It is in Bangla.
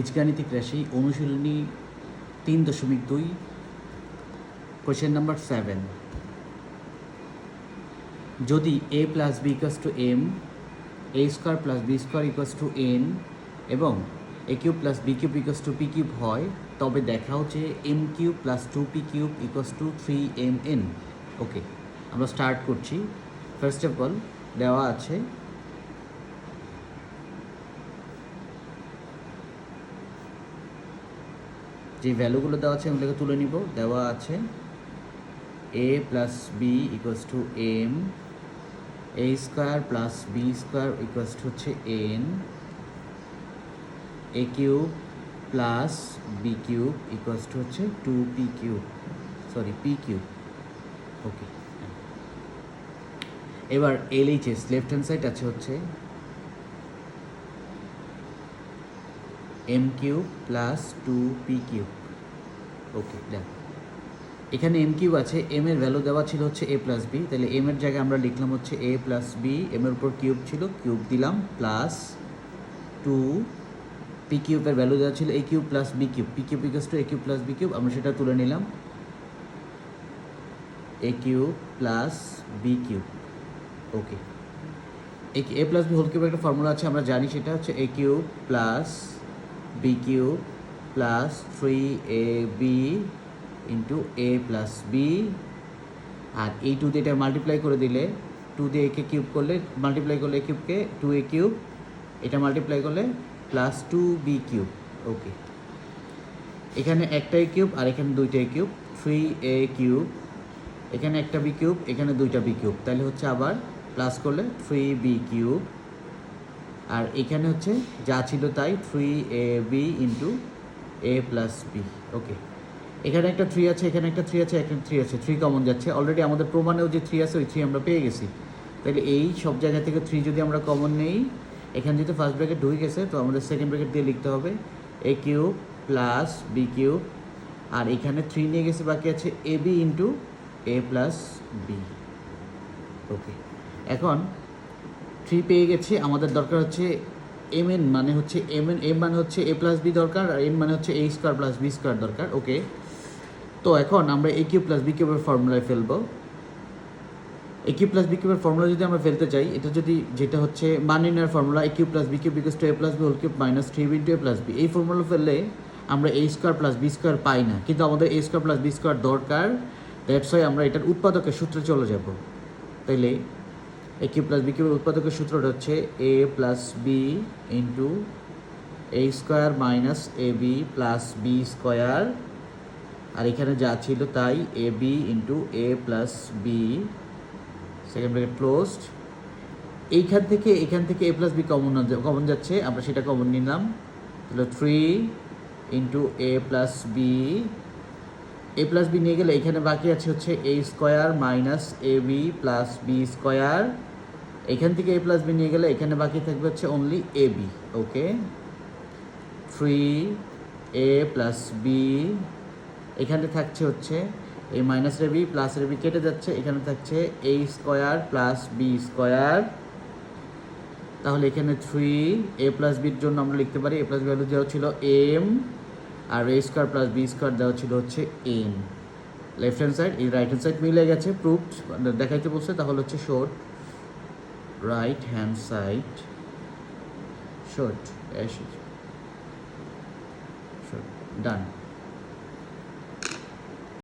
বীজগাণিতিক রাশি অনুশীলনী তিন দশমিক দুই কোয়েশ্চেন নাম্বার সেভেন যদি A plus B equals to M A square plus B square equals to N এবং A cube plus B cube equals to P cube হয়, তবে দেখাও যে M cube plus two P cube equals to three M N okay আমরা স্টার্ট করছি। ফার্স্ট অফ অল দেওয়া আছে যে ভ্যালুগুলো দেওয়া আছে এগুলোকে তুলে নিব। দেওয়া আছে A plus B equals to M A square plus B square equals to হচ্ছে N A cube plus B cube equals to হচ্ছে to P cube sorry P cube okay এবার এলএইচএস লেফট হ্যান্ড সাইড আছে হচ্ছে M cube plus two P cube okay দেখ এখানে এম কিউব আছে এম এর ভ্যালু দেওয়া ছিল হচ্ছে এ প্লাস বি তাহলে এম এর জায়গায় আমরা লিখলাম হচ্ছে এ প্লাস বি এম এর উপর কিউব ছিল কিউব দিলাম প্লাস টু পি কিউবের ভ্যালু দেওয়া ছিল A cube plus B cube P cube equals to A cube plus B cube আমরা সেটা তুলে নিলাম। A cube plus B cube okay A plus B whole cube একটা ফর্মুলা আছে, আমরা জানি সেটা হচ্ছে A cube plus B cube plus three A B into A plus B আর এই টু দিয়ে এটা মাল্টিপ্লাই করে দিলে টু দিয়ে একে কিউব করলে মাল্টিপ্লাই করলে কিউবকে টু এ কিউব এটা মাল্টিপ্লাই করলে plus two B cube okay এখানে একটা এ কিউব আর এখানে দুইটা কিউব থ্রি এ কিউব এখানে একটা বি কিউব এখানে দুইটা বি কিউব তাহলে হচ্ছে আবার প্লাস করলে থ্রি বি কিউব আর এখানে হচ্ছে যা ছিল তাই three A B into A plus B okay এখানে একটা থ্রি আছে, এখানে একটা থ্রি আছে, এখানে থ্রি আছে থ্রি কমন যাচ্ছে। অলরেডি আমাদের প্রমাণেও যে থ্রি আছে, ওই থ্রি আমরা পেয়ে গেছি। তাহলে এই সব জায়গা থেকে থ্রি যদি আমরা কমন নেই, এখানে যেহেতু ফার্স্ট ব্র্যাকেট ঢুকে গেছে, তো আমাদের সেকেন্ড ব্র্যাকেট দিয়ে লিখতে হবে A cube plus B cube আর এখানে থ্রি নিয়ে গেছে, বাকি আছে A B into A plus B okay এখন থ্রি পেয়ে গেছি। আমাদের দরকার হচ্ছে এম এন মানে হচ্ছে এম এন এম মানে হচ্ছে এ প্লাস বি দরকার আর এন মানে হচ্ছে A square plus B square দরকার ওকে তো এখন আমরা এ কিউ প্লাস বি কিউবের ফর্মুলায় ফেলব। এ কিউ প্লাস বি কিউবের ফর্মুলা যদি আমরা ফেলতে চাই, এটা যদি যেটা হচ্ছে মান নির্ণয়ের formula A cube plus B cube because to A plus B whole cube minus three B into A plus B এই ফর্মুলা ফেললে আমরা A square plus B square পাই না, কিন্তু আমাদের A square plus B square দরকার। দ্যাটস ওয়াই আমরা এটার উৎপাদকের সূত্রে চলে যাব। তাইলে এ কিউ প্লাস বি কিউবের উৎপাদকের সূত্রটা হচ্ছে A plus B into A square minus A B plus B square আর এখানে যা ছিল তাই A B into A plus B second bracket closed এইখান থেকে, এখান থেকে A plus B common common যাচ্ছে, আমরা সেটা কমন নিলাম। তাহলে three into A plus B A plus B নিয়ে গেলে এখানে বাকি আছে হচ্ছে A square minus A B plus B square এখান থেকে এ প্লাস বি নিয়ে গেলে এখানে বাকি থাকবে হচ্ছে only A B okay three A plus B এখানে থাকছে হচ্ছে এই মাইনাস রেবি প্লাস রেবি কেটে যাচ্ছে, এখানে থাকছে A square plus B square তাহলে এখানে থ্রি এ প্লাস বির জন্য আমরা লিখতে পারি এ প্লাস ভ্যালু দেওয়া ছিল M R A square plus B square দেওয়া ছিল হচ্ছে এম লেফট হ্যান্ড সাইড এই রাইট হ্যান্ড সাইড মিলে গেছে প্রুফড দেখাইতে বলছে, তাহলে হচ্ছে short right hand side short short done